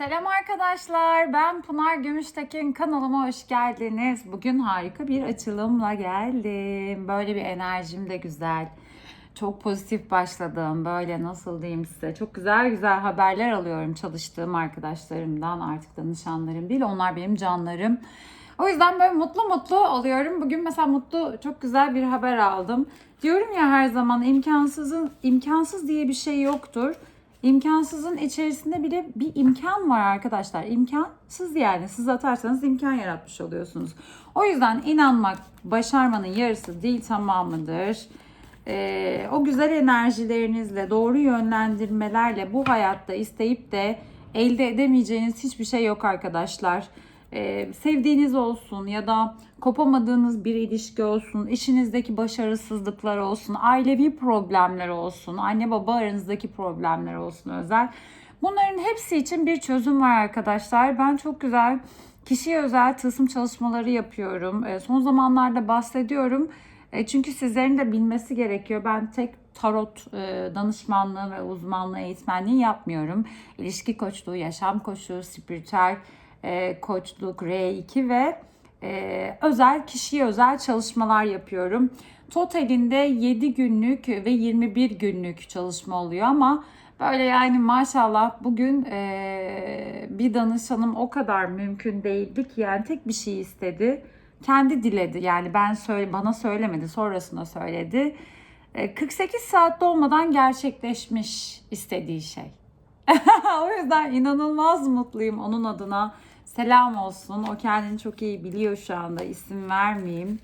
Selam arkadaşlar. Ben Pınar Gümüştekin. Kanalıma hoş geldiniz. Bugün harika bir açılımla geldim. Böyle bir enerjim de güzel. Çok pozitif başladım. Böyle nasıl diyeyim size. Çok güzel güzel haberler alıyorum çalıştığım arkadaşlarımdan. Artık danışanlarım değil. Onlar benim canlarım. O yüzden böyle mutlu mutlu oluyorum. Bugün mesela mutlu çok güzel bir haber aldım. Diyorum ya her zaman imkansızın imkansız diye bir şey yoktur. İmkansızın içerisinde bile bir imkan var arkadaşlar. İmkansız yani. Siz atarsanız imkan yaratmış oluyorsunuz. O yüzden inanmak başarmanın yarısı değil tamamıdır. Ee, o güzel enerjilerinizle, doğru yönlendirmelerle bu hayatta isteyip de elde edemeyeceğiniz hiçbir şey yok arkadaşlar. Ee, sevdiğiniz olsun ya da kopamadığınız bir ilişki olsun, işinizdeki başarısızlıklar olsun, ailevi problemler olsun, anne baba aranızdaki problemler olsun özel. Bunların hepsi için bir çözüm var arkadaşlar. Ben çok güzel kişiye özel tılsım çalışmaları yapıyorum. Ee, son zamanlarda bahsediyorum. E, çünkü sizlerin de bilmesi gerekiyor. Ben tek tarot e, danışmanlığı ve uzmanlığı eğitmenliği yapmıyorum. İlişki koçluğu, yaşam koçluğu, spiritüel e, koçluk, R2 ve e, özel kişiye özel çalışmalar yapıyorum. Totalinde 7 günlük ve 21 günlük çalışma oluyor ama böyle yani maşallah bugün e, bir danışanım o kadar mümkün değildi ki yani tek bir şey istedi. Kendi diledi yani ben söyle bana söylemedi sonrasında söyledi. E, 48 saat dolmadan gerçekleşmiş istediği şey. o yüzden inanılmaz mutluyum onun adına. Selam olsun. O kendini çok iyi biliyor şu anda. İsim vermeyeyim.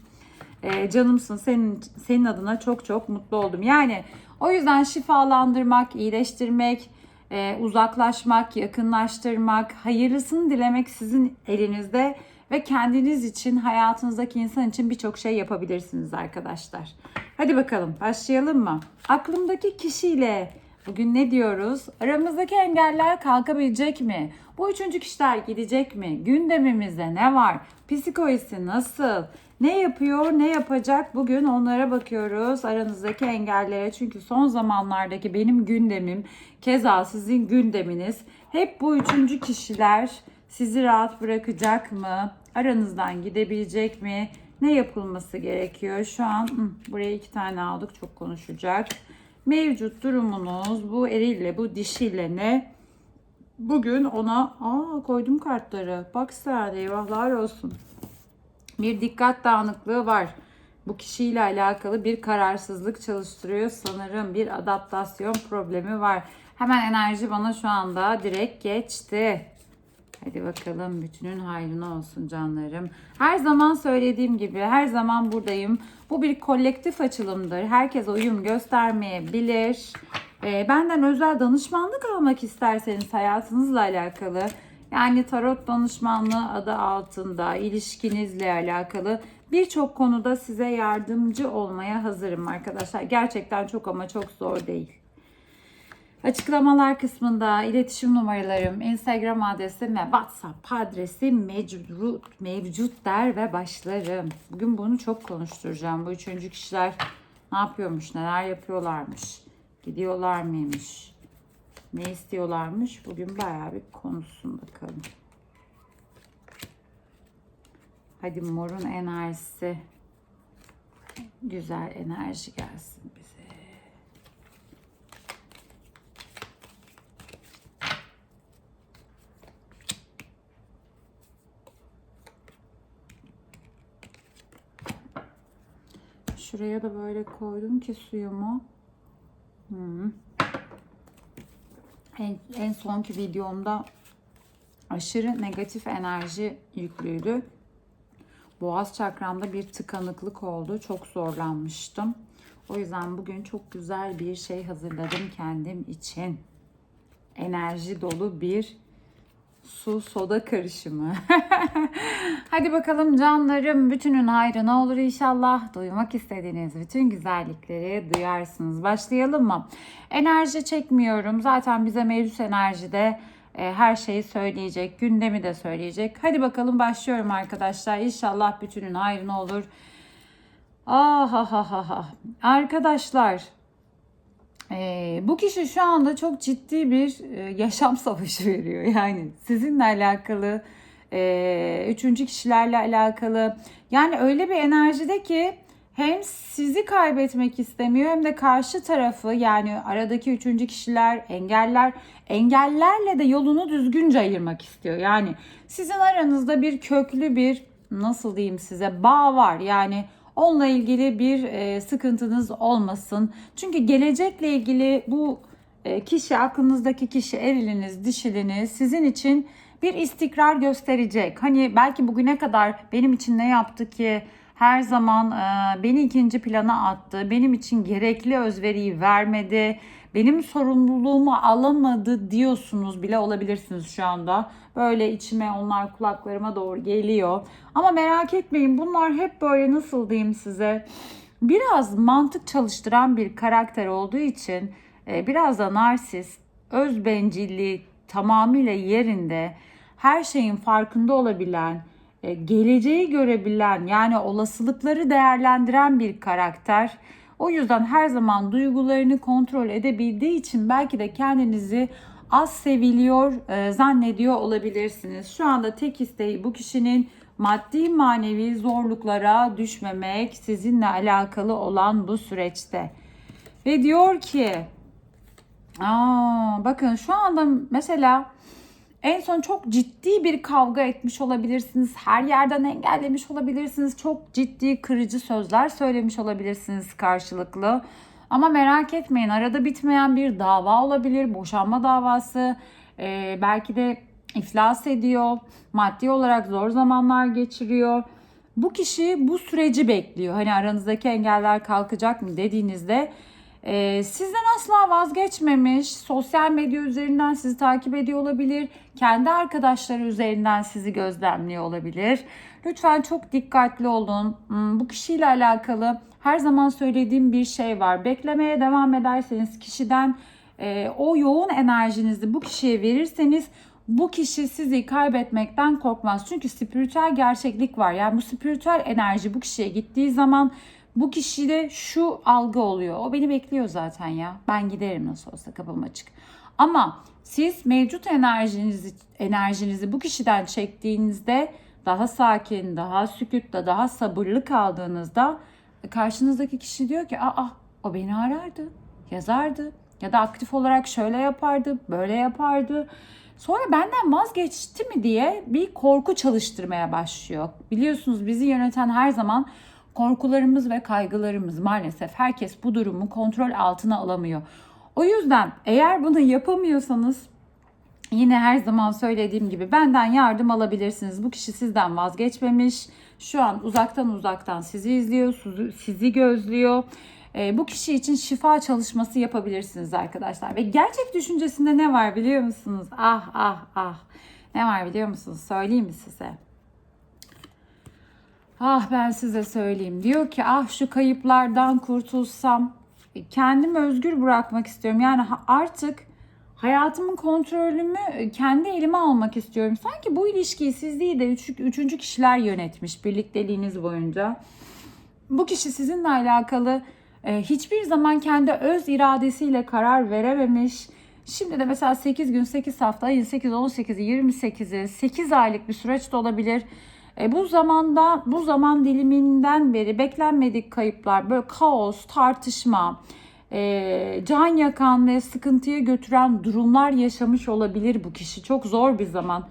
Ee, canımsın. Senin senin adına çok çok mutlu oldum. Yani o yüzden şifalandırmak, iyileştirmek, e, uzaklaşmak, yakınlaştırmak, hayırlısını dilemek sizin elinizde ve kendiniz için, hayatınızdaki insan için birçok şey yapabilirsiniz arkadaşlar. Hadi bakalım başlayalım mı? Aklımdaki kişiyle Bugün ne diyoruz? Aramızdaki engeller kalkabilecek mi? Bu üçüncü kişiler gidecek mi? Gündemimizde ne var? Psikolojisi nasıl? Ne yapıyor, ne yapacak? Bugün onlara bakıyoruz. Aranızdaki engellere. Çünkü son zamanlardaki benim gündemim, keza sizin gündeminiz. Hep bu üçüncü kişiler sizi rahat bırakacak mı? Aranızdan gidebilecek mi? Ne yapılması gerekiyor? Şu an buraya iki tane aldık. Çok konuşacak mevcut durumunuz bu erille bu dişiyle ne? Bugün ona aa koydum kartları. Bak sen eyvahlar olsun. Bir dikkat dağınıklığı var. Bu kişiyle alakalı bir kararsızlık çalıştırıyor sanırım. Bir adaptasyon problemi var. Hemen enerji bana şu anda direkt geçti. Hadi bakalım bütünün hayrına olsun canlarım. Her zaman söylediğim gibi her zaman buradayım. Bu bir kolektif açılımdır. Herkes uyum göstermeyebilir. E, benden özel danışmanlık almak isterseniz hayatınızla alakalı yani tarot danışmanlığı adı altında ilişkinizle alakalı birçok konuda size yardımcı olmaya hazırım arkadaşlar. Gerçekten çok ama çok zor değil. Açıklamalar kısmında iletişim numaralarım, Instagram adresim ve WhatsApp adresim mevcut, mevcut der ve başlarım. Bugün bunu çok konuşturacağım. Bu üçüncü kişiler ne yapıyormuş, neler yapıyorlarmış, gidiyorlar mıymış, ne istiyorlarmış. Bugün bayağı bir konuşsun bakalım. Hadi morun enerjisi, güzel enerji gelsin bize. Şuraya da böyle koydum ki suyumu. Hmm. En, en sonki videomda aşırı negatif enerji yüklüydü. Boğaz çakramda bir tıkanıklık oldu. Çok zorlanmıştım. O yüzden bugün çok güzel bir şey hazırladım kendim için. Enerji dolu bir su soda karışımı. Hadi bakalım canlarım bütünün hayrı ne olur inşallah. Duymak istediğiniz bütün güzellikleri duyarsınız. Başlayalım mı? Enerji çekmiyorum. Zaten bize mevcut enerjide e, her şeyi söyleyecek. Gündemi de söyleyecek. Hadi bakalım başlıyorum arkadaşlar. İnşallah bütünün hayrı ne olur. Ah ah ah ah. ah. Arkadaşlar Ee, bu kişi şu anda çok ciddi bir e, yaşam savaşı veriyor. Yani sizinle alakalı, e, üçüncü kişilerle alakalı. Yani öyle bir enerjide ki hem sizi kaybetmek istemiyor hem de karşı tarafı yani aradaki üçüncü kişiler, engeller, engellerle de yolunu düzgünce ayırmak istiyor. Yani sizin aranızda bir köklü bir nasıl diyeyim size bağ var. Yani onunla ilgili bir e, sıkıntınız olmasın. Çünkü gelecekle ilgili bu e, kişi, aklınızdaki kişi, eriliniz, dişiliniz sizin için bir istikrar gösterecek. Hani belki bugüne kadar benim için ne yaptı ki her zaman e, beni ikinci plana attı. Benim için gerekli özveriyi vermedi. Benim sorumluluğumu alamadı diyorsunuz bile olabilirsiniz şu anda. Böyle içime onlar kulaklarıma doğru geliyor. Ama merak etmeyin bunlar hep böyle nasıl diyeyim size biraz mantık çalıştıran bir karakter olduğu için e, biraz da narsist, öz bencilliği tamamıyla yerinde, her şeyin farkında olabilen, e, geleceği görebilen yani olasılıkları değerlendiren bir karakter. O yüzden her zaman duygularını kontrol edebildiği için belki de kendinizi az seviliyor e, zannediyor olabilirsiniz. Şu anda tek isteği bu kişinin maddi manevi zorluklara düşmemek sizinle alakalı olan bu süreçte. Ve diyor ki aa, bakın şu anda mesela en son çok ciddi bir kavga etmiş olabilirsiniz. Her yerden engellemiş olabilirsiniz. Çok ciddi kırıcı sözler söylemiş olabilirsiniz karşılıklı. Ama merak etmeyin arada bitmeyen bir dava olabilir. Boşanma davası. Ee, belki de iflas ediyor. Maddi olarak zor zamanlar geçiriyor. Bu kişi bu süreci bekliyor. Hani aranızdaki engeller kalkacak mı dediğinizde ee, sizden asla vazgeçmemiş, sosyal medya üzerinden sizi takip ediyor olabilir, kendi arkadaşları üzerinden sizi gözlemliyor olabilir. Lütfen çok dikkatli olun. Hmm, Bu kişiyle alakalı her zaman söylediğim bir şey var. Beklemeye devam ederseniz kişiden e, o yoğun enerjinizi bu kişiye verirseniz bu kişi sizi kaybetmekten korkmaz. Çünkü spiritüel gerçeklik var. Yani bu spiritüel enerji bu kişiye gittiği zaman bu kişide şu algı oluyor. O beni bekliyor zaten ya. Ben giderim nasıl olsa kapım açık. Ama siz mevcut enerjinizi enerjinizi bu kişiden çektiğinizde daha sakin, daha sükutta, daha sabırlı kaldığınızda karşınızdaki kişi diyor ki aa o beni arardı, yazardı ya da aktif olarak şöyle yapardı, böyle yapardı. Sonra benden vazgeçti mi diye bir korku çalıştırmaya başlıyor. Biliyorsunuz bizi yöneten her zaman korkularımız ve kaygılarımız maalesef herkes bu durumu kontrol altına alamıyor. O yüzden eğer bunu yapamıyorsanız yine her zaman söylediğim gibi benden yardım alabilirsiniz. Bu kişi sizden vazgeçmemiş. Şu an uzaktan uzaktan sizi izliyor, sizi gözlüyor. E, bu kişi için şifa çalışması yapabilirsiniz arkadaşlar. Ve gerçek düşüncesinde ne var biliyor musunuz? Ah ah ah. Ne var biliyor musunuz? Söyleyeyim mi size? Ah ben size söyleyeyim. Diyor ki ah şu kayıplardan kurtulsam kendimi özgür bırakmak istiyorum. Yani artık hayatımın kontrolümü e, kendi elime almak istiyorum. Sanki bu ilişkiyi siz değil de üç, üçüncü kişiler yönetmiş birlikteliğiniz boyunca. Bu kişi sizinle alakalı e, hiçbir zaman kendi öz iradesiyle karar verememiş. Şimdi de mesela 8 gün, 8 hafta, ayın 8, 18'i, 28'i, 8 aylık bir süreç de olabilir e, bu zamanda bu zaman diliminden beri beklenmedik kayıplar, böyle kaos, tartışma, e, can yakan ve sıkıntıya götüren durumlar yaşamış olabilir bu kişi. Çok zor bir zaman.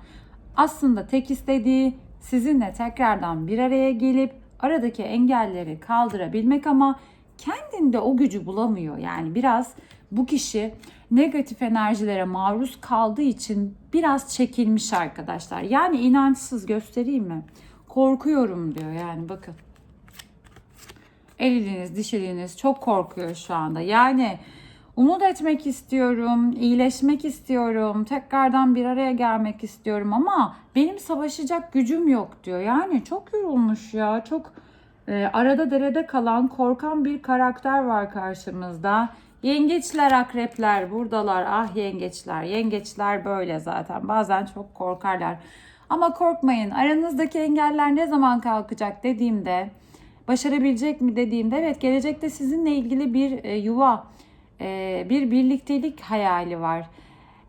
Aslında tek istediği sizinle tekrardan bir araya gelip aradaki engelleri kaldırabilmek ama kendinde o gücü bulamıyor. Yani biraz bu kişi negatif enerjilere maruz kaldığı için biraz çekilmiş arkadaşlar. Yani inançsız göstereyim mi? Korkuyorum diyor yani bakın. Eliniz, dişiliğiniz çok korkuyor şu anda. Yani umut etmek istiyorum, iyileşmek istiyorum, tekrardan bir araya gelmek istiyorum ama benim savaşacak gücüm yok diyor. Yani çok yorulmuş ya, çok e, arada derede kalan korkan bir karakter var karşımızda. Yengeçler, akrepler buradalar. Ah yengeçler. Yengeçler böyle zaten. Bazen çok korkarlar. Ama korkmayın. Aranızdaki engeller ne zaman kalkacak dediğimde, başarabilecek mi dediğimde evet gelecekte sizinle ilgili bir e, yuva, e, bir birliktelik hayali var.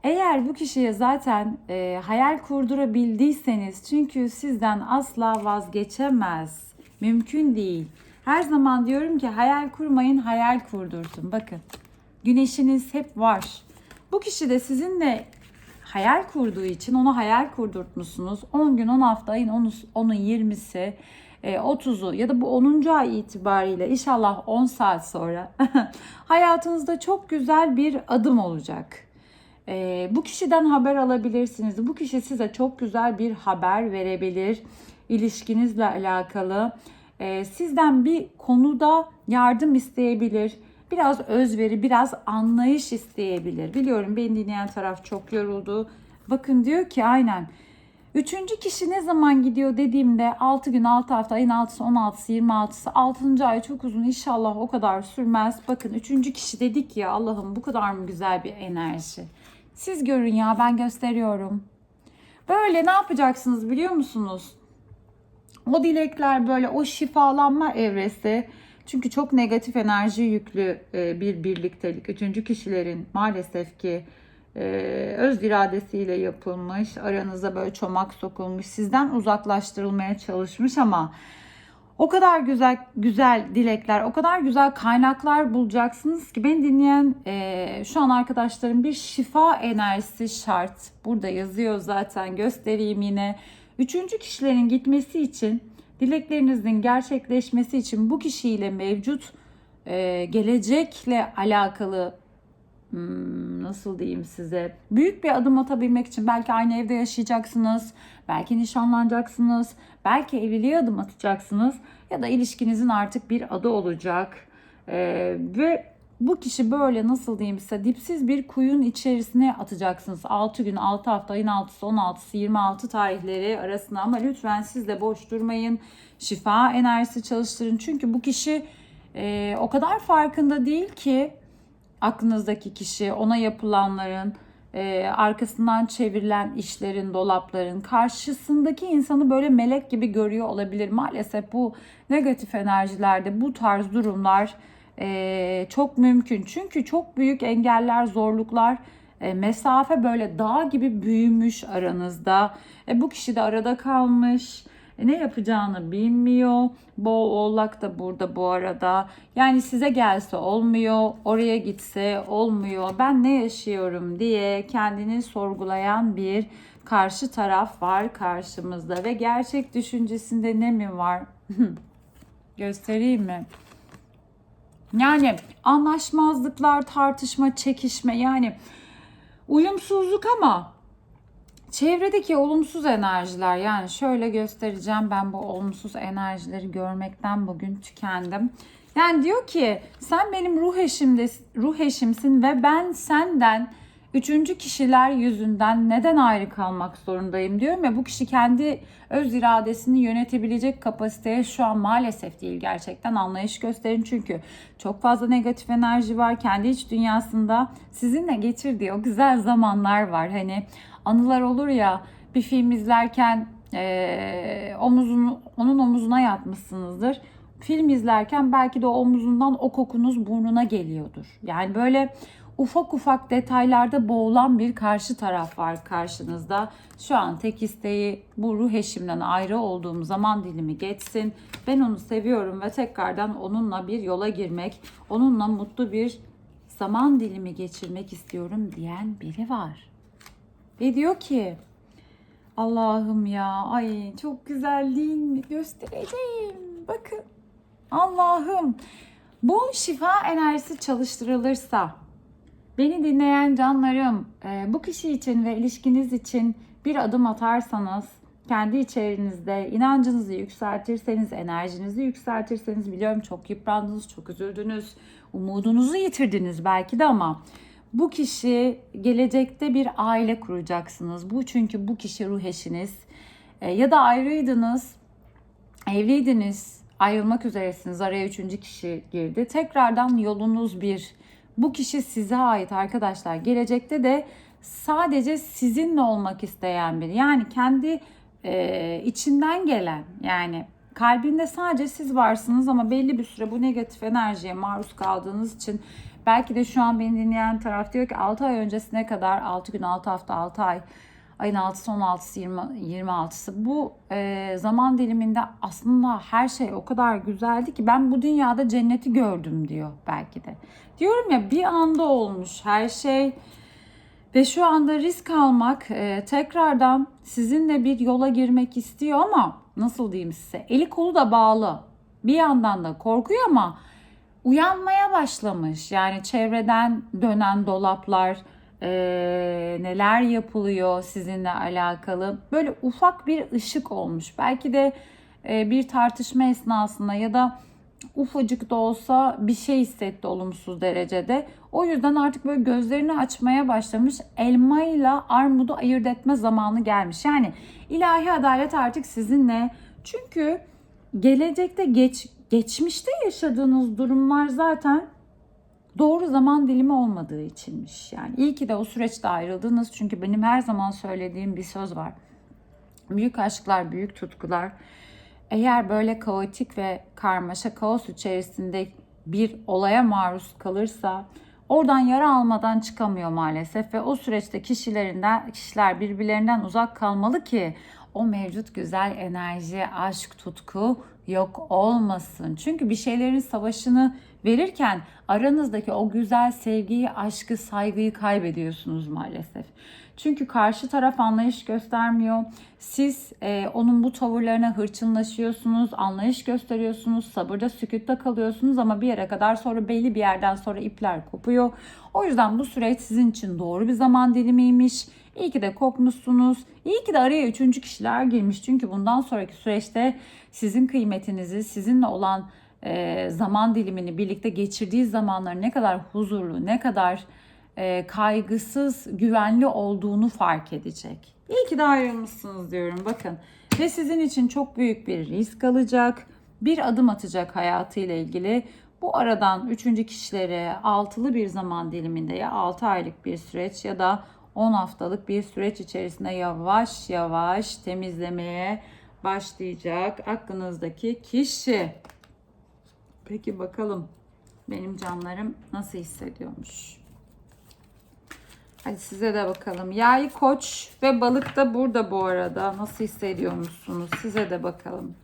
Eğer bu kişiye zaten e, hayal kurdurabildiyseniz çünkü sizden asla vazgeçemez. Mümkün değil. Her zaman diyorum ki hayal kurmayın, hayal kurdurtun. Bakın güneşiniz hep var. Bu kişi de sizinle hayal kurduğu için ona hayal kurdurtmuşsunuz. 10 gün, 10 hafta, ayın 10'u, 10'u 20'si, e, 30'u ya da bu 10. ay itibariyle inşallah 10 saat sonra hayatınızda çok güzel bir adım olacak. E, bu kişiden haber alabilirsiniz. Bu kişi size çok güzel bir haber verebilir ilişkinizle alakalı. E, sizden bir konuda yardım isteyebilir. Biraz özveri, biraz anlayış isteyebilir. Biliyorum beni dinleyen taraf çok yoruldu. Bakın diyor ki aynen. Üçüncü kişi ne zaman gidiyor dediğimde 6 gün, 6 hafta, ayın 6'sı, 16'sı, 26'sı, 6. ay çok uzun inşallah o kadar sürmez. Bakın üçüncü kişi dedik ya Allah'ım bu kadar mı güzel bir enerji. Siz görün ya ben gösteriyorum. Böyle ne yapacaksınız biliyor musunuz? O dilekler böyle o şifalanma evresi. Çünkü çok negatif enerji yüklü e, bir birliktelik. Üçüncü kişilerin maalesef ki e, öz iradesiyle yapılmış. Aranıza böyle çomak sokulmuş. Sizden uzaklaştırılmaya çalışmış ama o kadar güzel güzel dilekler, o kadar güzel kaynaklar bulacaksınız ki beni dinleyen e, şu an arkadaşlarım bir şifa enerjisi şart. Burada yazıyor zaten göstereyim yine. Üçüncü kişilerin gitmesi için, dileklerinizin gerçekleşmesi için bu kişiyle mevcut e, gelecekle alakalı hmm, nasıl diyeyim size büyük bir adım atabilmek için belki aynı evde yaşayacaksınız, belki nişanlanacaksınız, belki evliliğe adım atacaksınız ya da ilişkinizin artık bir adı olacak. Ee, ve bu kişi böyle nasıl diyeyim size dipsiz bir kuyun içerisine atacaksınız. 6 gün, 6 hafta, ayın 6'sı, 16'sı, 26 tarihleri arasında ama lütfen siz de boş durmayın. Şifa enerjisi çalıştırın. Çünkü bu kişi e, o kadar farkında değil ki aklınızdaki kişi ona yapılanların e, arkasından çevrilen işlerin, dolapların karşısındaki insanı böyle melek gibi görüyor olabilir. Maalesef bu negatif enerjilerde bu tarz durumlar e, çok mümkün. Çünkü çok büyük engeller, zorluklar, e, mesafe böyle dağ gibi büyümüş aranızda. E, bu kişi de arada kalmış. E, ne yapacağını bilmiyor. Boğa oğlak da burada bu arada. Yani size gelse olmuyor, oraya gitse olmuyor. Ben ne yaşıyorum diye kendini sorgulayan bir karşı taraf var karşımızda ve gerçek düşüncesinde ne mi var? Göstereyim mi? Yani anlaşmazlıklar, tartışma, çekişme yani uyumsuzluk ama çevredeki olumsuz enerjiler yani şöyle göstereceğim ben bu olumsuz enerjileri görmekten bugün tükendim. Yani diyor ki sen benim ruh eşimde ruh eşimsin ve ben senden üçüncü kişiler yüzünden neden ayrı kalmak zorundayım diyorum ya bu kişi kendi öz iradesini yönetebilecek kapasiteye şu an maalesef değil gerçekten. Anlayış gösterin çünkü çok fazla negatif enerji var. Kendi iç dünyasında sizinle geçirdiği o güzel zamanlar var. Hani anılar olur ya bir film izlerken e, omuzunu onun omuzuna yatmışsınızdır. Film izlerken belki de omuzundan o kokunuz burnuna geliyordur. Yani böyle ufak ufak detaylarda boğulan bir karşı taraf var karşınızda. Şu an tek isteği bu ruh eşimden ayrı olduğum zaman dilimi geçsin. Ben onu seviyorum ve tekrardan onunla bir yola girmek, onunla mutlu bir zaman dilimi geçirmek istiyorum diyen biri var. Ve diyor ki Allah'ım ya ay çok güzel değil mi göstereceğim bakın Allah'ım bu şifa enerjisi çalıştırılırsa Beni dinleyen canlarım, e, bu kişi için ve ilişkiniz için bir adım atarsanız, kendi içerinizde inancınızı yükseltirseniz, enerjinizi yükseltirseniz biliyorum çok yıprandınız, çok üzüldünüz, umudunuzu yitirdiniz belki de ama bu kişi gelecekte bir aile kuracaksınız. Bu çünkü bu kişi ruh eşiniz. E, ya da ayrıydınız, evliydiniz, ayrılmak üzeresiniz. Araya üçüncü kişi girdi. Tekrardan yolunuz bir bu kişi size ait arkadaşlar. Gelecekte de sadece sizinle olmak isteyen biri. Yani kendi e, içinden gelen yani kalbinde sadece siz varsınız ama belli bir süre bu negatif enerjiye maruz kaldığınız için Belki de şu an beni dinleyen taraf diyor ki 6 ay öncesine kadar 6 gün 6 hafta 6 ay ayın 6'sı 16'sı 20, 26'sı bu e, zaman diliminde aslında her şey o kadar güzeldi ki ben bu dünyada cenneti gördüm diyor belki de. Diyorum ya bir anda olmuş her şey ve şu anda risk almak e, tekrardan sizinle bir yola girmek istiyor ama nasıl diyeyim size eli kolu da bağlı. Bir yandan da korkuyor ama uyanmaya başlamış. Yani çevreden dönen dolaplar, e, neler yapılıyor sizinle alakalı. Böyle ufak bir ışık olmuş. Belki de e, bir tartışma esnasında ya da ufacık da olsa bir şey hissetti olumsuz derecede. O yüzden artık böyle gözlerini açmaya başlamış. Elma ile armudu ayırt etme zamanı gelmiş. Yani ilahi adalet artık sizinle. Çünkü gelecekte geç geçmişte yaşadığınız durumlar zaten doğru zaman dilimi olmadığı içinmiş. Yani iyi ki de o süreçte ayrıldınız. Çünkü benim her zaman söylediğim bir söz var. Büyük aşklar, büyük tutkular eğer böyle kaotik ve karmaşa kaos içerisinde bir olaya maruz kalırsa oradan yara almadan çıkamıyor maalesef ve o süreçte kişilerinden kişiler birbirlerinden uzak kalmalı ki o mevcut güzel enerji, aşk, tutku yok olmasın. Çünkü bir şeylerin savaşını verirken aranızdaki o güzel sevgiyi, aşkı, saygıyı kaybediyorsunuz maalesef. Çünkü karşı taraf anlayış göstermiyor. Siz e, onun bu tavırlarına hırçınlaşıyorsunuz, anlayış gösteriyorsunuz, sabırda, sükutta kalıyorsunuz ama bir yere kadar sonra belli bir yerden sonra ipler kopuyor. O yüzden bu süreç sizin için doğru bir zaman dilimiymiş. İyi ki de kopmuşsunuz. İyi ki de araya üçüncü kişiler girmiş. Çünkü bundan sonraki süreçte sizin kıymetinizi, sizinle olan e, zaman dilimini birlikte geçirdiği zamanlar ne kadar huzurlu, ne kadar e, kaygısız, güvenli olduğunu fark edecek. İyi ki de ayrılmışsınız diyorum bakın. Ve sizin için çok büyük bir risk alacak, bir adım atacak hayatıyla ilgili. Bu aradan üçüncü kişilere altılı bir zaman diliminde ya 6 aylık bir süreç ya da 10 haftalık bir süreç içerisinde yavaş yavaş temizlemeye başlayacak aklınızdaki kişi. Peki bakalım benim canlarım nasıl hissediyormuş? Hadi size de bakalım. Yay, koç ve balık da burada bu arada. Nasıl hissediyormuşsunuz? Size de bakalım.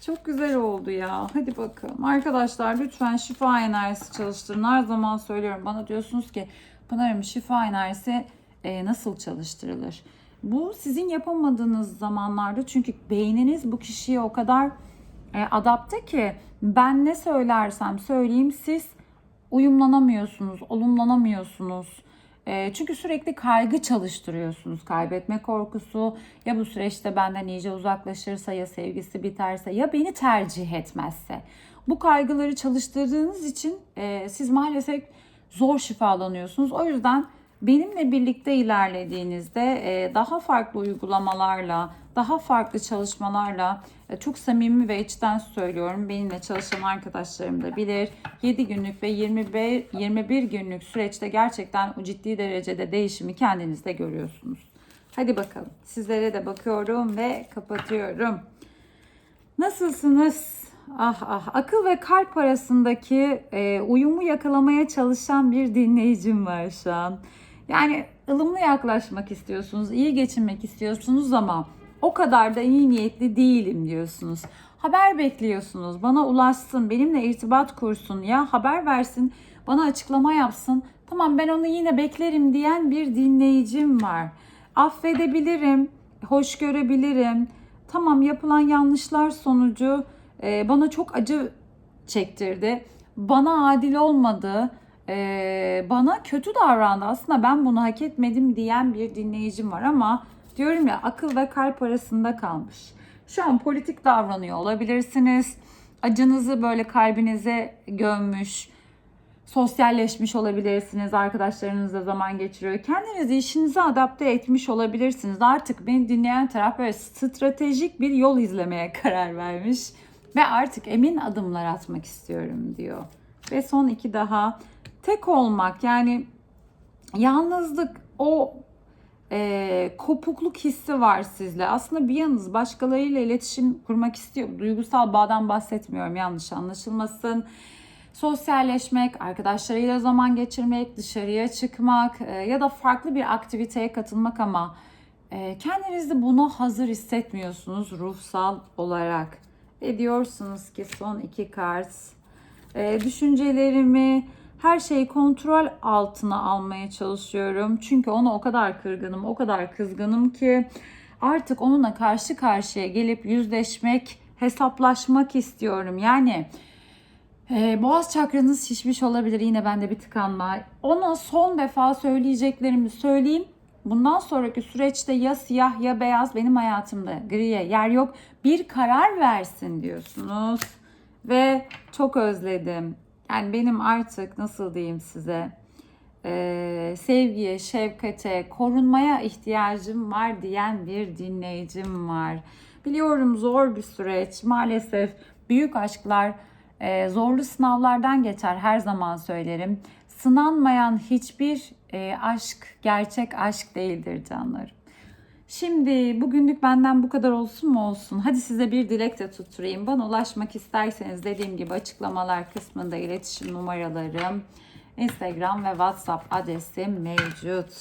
Çok güzel oldu ya. Hadi bakalım. Arkadaşlar lütfen şifa enerjisi çalıştırın. Her zaman söylüyorum. Bana diyorsunuz ki Pınar'ım şifa enerjisi e, nasıl çalıştırılır? Bu sizin yapamadığınız zamanlarda çünkü beyniniz bu kişiye o kadar e, adapte ki ben ne söylersem söyleyeyim siz uyumlanamıyorsunuz, olumlanamıyorsunuz. E, çünkü sürekli kaygı çalıştırıyorsunuz. Kaybetme korkusu ya bu süreçte benden iyice uzaklaşırsa ya sevgisi biterse ya beni tercih etmezse. Bu kaygıları çalıştırdığınız için e, siz maalesef zor şifalanıyorsunuz. O yüzden benimle birlikte ilerlediğinizde e, daha farklı uygulamalarla, daha farklı çalışmalarla e, çok samimi ve içten söylüyorum. Benimle çalışan arkadaşlarım da bilir. 7 günlük ve 21, 21 günlük süreçte gerçekten ciddi derecede değişimi kendinizde görüyorsunuz. Hadi bakalım. Sizlere de bakıyorum ve kapatıyorum. Nasılsınız? Ah ah akıl ve kalp arasındaki e, uyumu yakalamaya çalışan bir dinleyicim var şu an. Yani ılımlı yaklaşmak istiyorsunuz, iyi geçinmek istiyorsunuz ama o kadar da iyi niyetli değilim diyorsunuz. Haber bekliyorsunuz, bana ulaşsın, benimle irtibat kursun ya haber versin, bana açıklama yapsın. Tamam ben onu yine beklerim diyen bir dinleyicim var. Affedebilirim, hoş görebilirim. Tamam yapılan yanlışlar sonucu e, bana çok acı çektirdi. Bana adil olmadı e, bana kötü davrandı. Aslında ben bunu hak etmedim diyen bir dinleyicim var ama diyorum ya akıl ve kalp arasında kalmış. Şu an politik davranıyor olabilirsiniz. Acınızı böyle kalbinize gömmüş, sosyalleşmiş olabilirsiniz. Arkadaşlarınızla zaman geçiriyor. Kendinizi işinize adapte etmiş olabilirsiniz. Artık beni dinleyen taraf böyle stratejik bir yol izlemeye karar vermiş. Ve artık emin adımlar atmak istiyorum diyor. Ve son iki daha tek olmak yani yalnızlık o e, kopukluk hissi var sizle. Aslında bir yanınız başkalarıyla iletişim kurmak istiyor. Duygusal bağdan bahsetmiyorum yanlış anlaşılmasın. sosyalleşmek, arkadaşlarıyla zaman geçirmek, dışarıya çıkmak e, ya da farklı bir aktiviteye katılmak ama e, kendinizi buna hazır hissetmiyorsunuz ruhsal olarak. Ve diyorsunuz ki son iki kart e, düşüncelerimi her şeyi kontrol altına almaya çalışıyorum. Çünkü ona o kadar kırgınım, o kadar kızgınım ki artık onunla karşı karşıya gelip yüzleşmek, hesaplaşmak istiyorum. Yani ee, boğaz çakranız şişmiş olabilir. Yine bende bir tıkanma. Ona son defa söyleyeceklerimi söyleyeyim. Bundan sonraki süreçte ya siyah ya beyaz benim hayatımda griye yer yok. Bir karar versin diyorsunuz. Ve çok özledim. Yani benim artık nasıl diyeyim size ee, sevgiye, şefkate, korunmaya ihtiyacım var diyen bir dinleyicim var. Biliyorum zor bir süreç. Maalesef büyük aşklar e, zorlu sınavlardan geçer her zaman söylerim. Sınanmayan hiçbir e, aşk gerçek aşk değildir canlarım. Şimdi bugünlük benden bu kadar olsun mu olsun? Hadi size bir dilek de tutturayım. Bana ulaşmak isterseniz dediğim gibi açıklamalar kısmında iletişim numaralarım, Instagram ve WhatsApp adresim mevcut.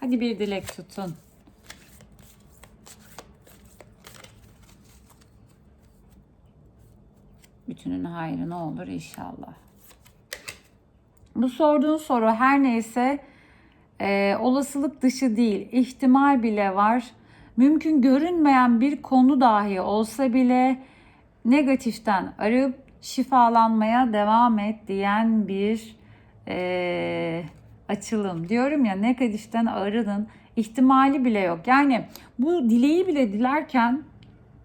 Hadi bir dilek tutun. Bütünün hayrı ne olur inşallah. Bu sorduğun soru her neyse e, olasılık dışı değil, ihtimal bile var. Mümkün görünmeyen bir konu dahi olsa bile negatiften arıp şifalanmaya devam et diyen bir e, açılım. Diyorum ya negatiften arının ihtimali bile yok. Yani bu dileği bile dilerken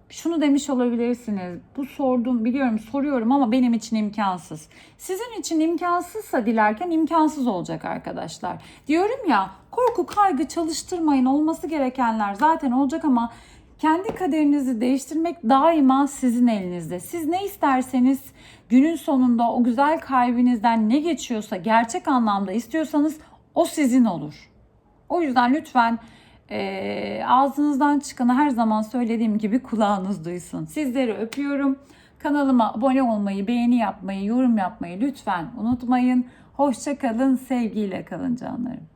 şunu demiş olabilirsiniz. Bu sordum biliyorum soruyorum ama benim için imkansız. Sizin için imkansızsa dilerken imkansız olacak arkadaşlar. Diyorum ya korku kaygı çalıştırmayın olması gerekenler zaten olacak ama kendi kaderinizi değiştirmek daima sizin elinizde. Siz ne isterseniz günün sonunda o güzel kalbinizden ne geçiyorsa gerçek anlamda istiyorsanız o sizin olur. O yüzden lütfen e, ağzınızdan çıkanı her zaman söylediğim gibi kulağınız duysun. Sizleri öpüyorum. Kanalıma abone olmayı, beğeni yapmayı, yorum yapmayı lütfen unutmayın. Hoşça kalın, sevgiyle kalın canlarım.